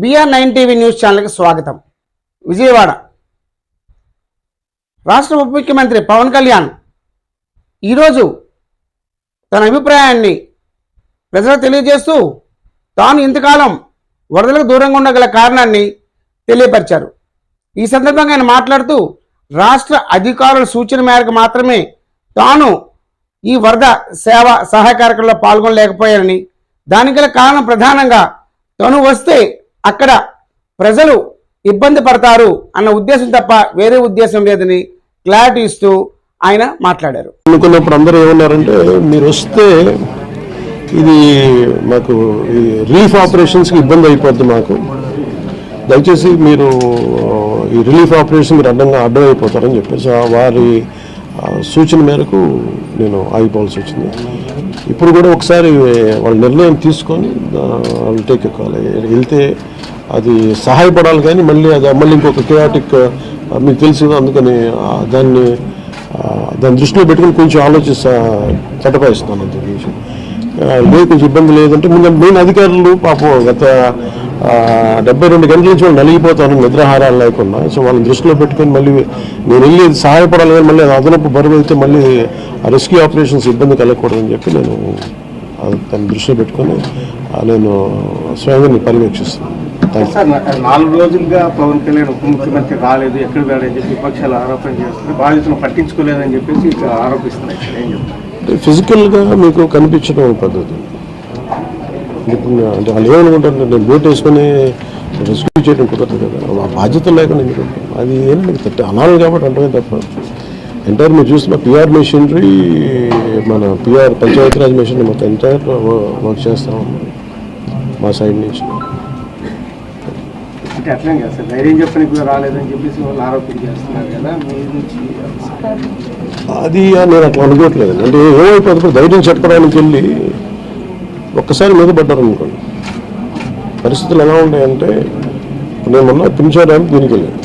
BR nine TV news ఛానల్కి స్వాగతం. విజయవాడ. రాష్ట్ర ఉప ముఖ్యమంత్రి పవన్ కళ్యాణ్ ఈరోజు తన అభిప్రాయాన్ని ప్రజలకు తెలియజేస్తూ తాను ఇంతకాలం వరదలకు దూరంగా ఉండగల కారణాన్ని తెలియపరిచారు. ఈ సందర్భంగా ఆయన మాట్లాడుతూ రాష్ట్ర అధికారుల సూచన మేరకు మాత్రమే తాను ఈ వరద సేవ సహాయ కార్యక్రమంలో పాల్గొనలేకపోయారని దానికి గల కారణం ప్రధానంగా తను వస్తే అక్కడ ప్రజలు ఇబ్బంది పడతారు అన్న ఉద్దేశం తప్ప వేరే ఉద్దేశం లేదని క్లారిటీ ఇస్తూ ఆయన మాట్లాడారు. అనుకున్నప్పుడు అందరూ ఏమన్నారంటే మీరు వస్తే ఇది మాకు ఈ రిలీఫ్ ఆపరేషన్స్కి ఇబ్బంది అయిపోద్ది మాకు. దయచేసి మీరు ఈ రిలీఫ్ ఆపరేషన్ మీరు అడ్డంగా అడ్డం అయిపోతారని చెప్పేసి ఆ వారి సూచన మేరకు నేను ఆగిపోవాల్సి వచ్చింది. ఇప్పుడు కూడా ఒకసారి వాళ్ళ నిర్ణయం తీసుకొని వాళ్ళు టేక్ కాల్ వెళ్తే అది సహాయపడాలి కానీ మళ్ళీ అది మళ్ళీ ఇంకొక కేయాటిక్ మీకు తెలుసు అందుకని దాన్ని దాని దృష్టిలో పెట్టుకుని కొంచెం ఆలోచిస్తా చట్టపాయిస్తున్నాను అంత. లేదు కొంచెం ఇబ్బంది లేదంటే ముందు మెయిన్ అధికారులు పాపం గత డెబ్బై రెండు గంటల నుంచి వాళ్ళు నలిగిపోతాను నిద్రాహారాలు లేకుండా. సో వాళ్ళని దృష్టిలో పెట్టుకొని మళ్ళీ నేను వెళ్ళి సహాయపడాలి కానీ మళ్ళీ అది అదనపు బరువు అయితే మళ్ళీ రెస్క్యూ ఆపరేషన్స్ ఇబ్బంది కలగకూడదని చెప్పి నేను దాన్ని దృష్టిలో పెట్టుకొని నేను స్వయంగా పర్యవేక్షిస్తాను థ్యాంక్ యూ సార్ నా- నాలుగు రోజులుగా పవన్ కళ్యాణ్ ఉప ముఖ్యమంత్రి రాలేదు ఎక్కడ వెళ్ళని చెప్పి విపక్షాలు ఆరోపణ చేస్తున్నాయి బాధితులను పట్టించుకోలేదని చెప్పేసి చెప్తారు? ఫిజికల్గా మీకు కనిపించడం పద్ధతి. అంటే వాళ్ళు ఏమనుకుంటారు నేను బోట్ వేసుకొని రెస్క్యూ చేయడం కుదరదు కదా. ఆ బాధ్యత లేకుండా ఎందుకు ఉంటాం? అది ఏంటంటే తట్టి అనాలి కాబట్టి అంటమే తప్ప ఎంటైర్ మీరు చూసిన పిఆర్ మెషినరీ మన పిఆర్ పంచాయతీరాజ్ మెషినరీ మొత్తం ఎంటైర్ వర్క్ చేస్తా ఉన్నాం మా సైడ్ నుంచి. అంటే అట్లే కదా సార్. ధైర్యం చెప్పని కూడా రాలేదని చెప్పేసి వాళ్ళు ఆరోపణ చేస్తున్నారు కదా. మీ నుంచి అది నేను అట్లా అనుకోవట్లేదు. అంటే ఏమైపోతుంది ధైర్యం చెప్పడానికి వెళ్ళి ఒక్కసారి మీద పడ్డారు అనుకోండి. పరిస్థితులు ఎలా ఉంటాయంటే ఇప్పుడు నేను మొన్న పింఛాడానికి దీనికి వెళ్ళాను.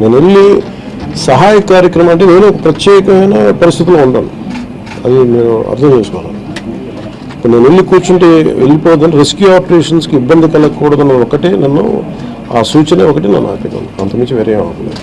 నేను వెళ్ళి సహాయ కార్యక్రమం అంటే నేను ప్రత్యేకమైన పరిస్థితిలో ఉండాలి. అది నేను అర్థం చేసుకోవాలి. ఇప్పుడు నేను వెళ్ళి కూర్చుంటే వెళ్ళిపోదని రెస్క్యూ ఆపరేషన్స్కి ఇబ్బంది కలగకూడదన్న ఒకటే నన్ను ఆ సూచన ఒకటి నన్ను ఆపేదాను అంతమించి వేరే ఏం అవ్వలేదు